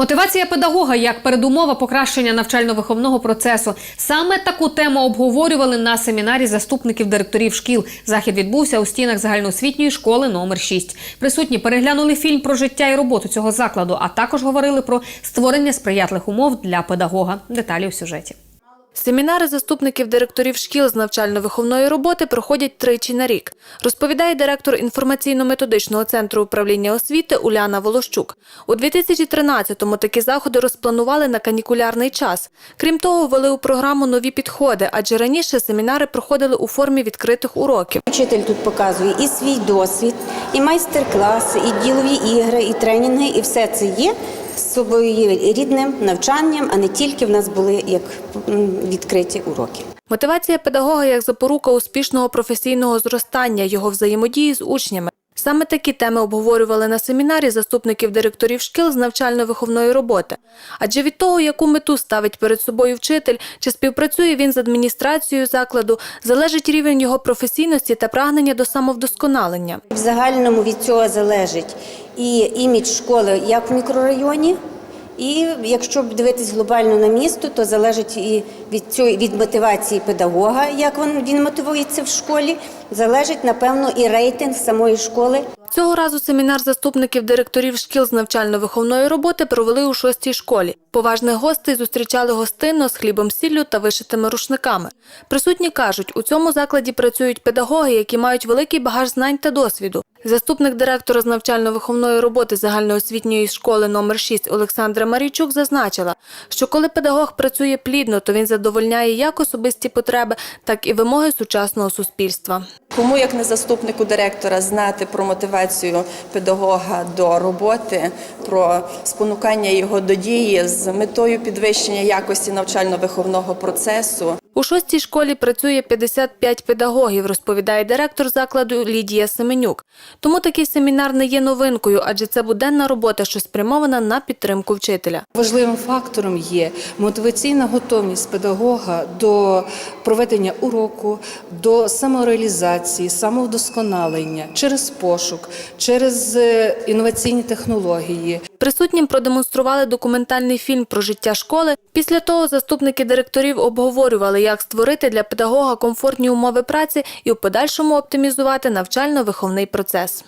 Мотивація педагога як передумова покращення навчально-виховного процесу. Саме таку тему обговорювали на семінарі заступників директорів шкіл. Захід відбувся у стінах загальноосвітньої школи номер 6. Присутні переглянули фільм про життя і роботу цього закладу, а також говорили про створення сприятливих умов для педагога. Деталі у сюжеті. Семінари заступників директорів шкіл з навчально-виховної роботи проходять тричі на рік, розповідає директор інформаційно-методичного центру управління освіти Уляна Волощук. У 2013-му такі заходи розпланували на канікулярний час. Крім того, ввели у програму нові підходи, адже раніше семінари проходили у формі відкритих уроків. Вчитель тут показує і свій досвід, і майстер-класи, і ділові ігри, і тренінги, і все це є з собою рідним навчанням, а не тільки в нас були як відкриті уроки. Мотивація педагога як запорука успішного професійного зростання, його взаємодії з учнями. Саме такі теми обговорювали на семінарі заступників директорів шкіл з навчально-виховної роботи. Адже від того, яку мету ставить перед собою вчитель, чи співпрацює він з адміністрацією закладу, залежить рівень його професійності та прагнення до самовдосконалення. В загальному від цього залежить і імідж школи як в мікрорайоні. І якщо дивитись глобально на місто, то залежить і від цього від мотивації педагога, як він, він мотивується в школі, залежить напевно і рейтинг самої школи. Цього разу семінар заступників директорів шкіл з навчально-виховної роботи провели у шостій школі. Поважних гостей зустрічали гостинно з хлібом сіллю та вишитими рушниками. Присутні кажуть, у цьому закладі працюють педагоги, які мають великий багаж знань та досвіду. Заступник директора з навчально-виховної роботи загальноосвітньої школи номер 6 Олександра Марійчук зазначила, що коли педагог працює плідно, то він задовольняє як особисті потреби, так і вимоги сучасного суспільства. Кому як не заступнику директора знати про мотивацію педагога до роботи, про спонукання його до дії з метою підвищення якості навчально-виховного процесу. У шостій школі працює 55 педагогів, розповідає директор закладу Лідія Семенюк. Тому такий семінар не є новинкою, адже це буденна робота, що спрямована на підтримку вчителя. Важливим фактором є мотиваційна готовність педагога до проведення уроку, до самореалізації, самовдосконалення через пошук, через е, інноваційні технології. Присутнім продемонстрували документальний фільм про життя школи. Після того заступники директорів обговорювали, як створити для педагога комфортні умови праці і в подальшому оптимізувати навчально-виховний процес.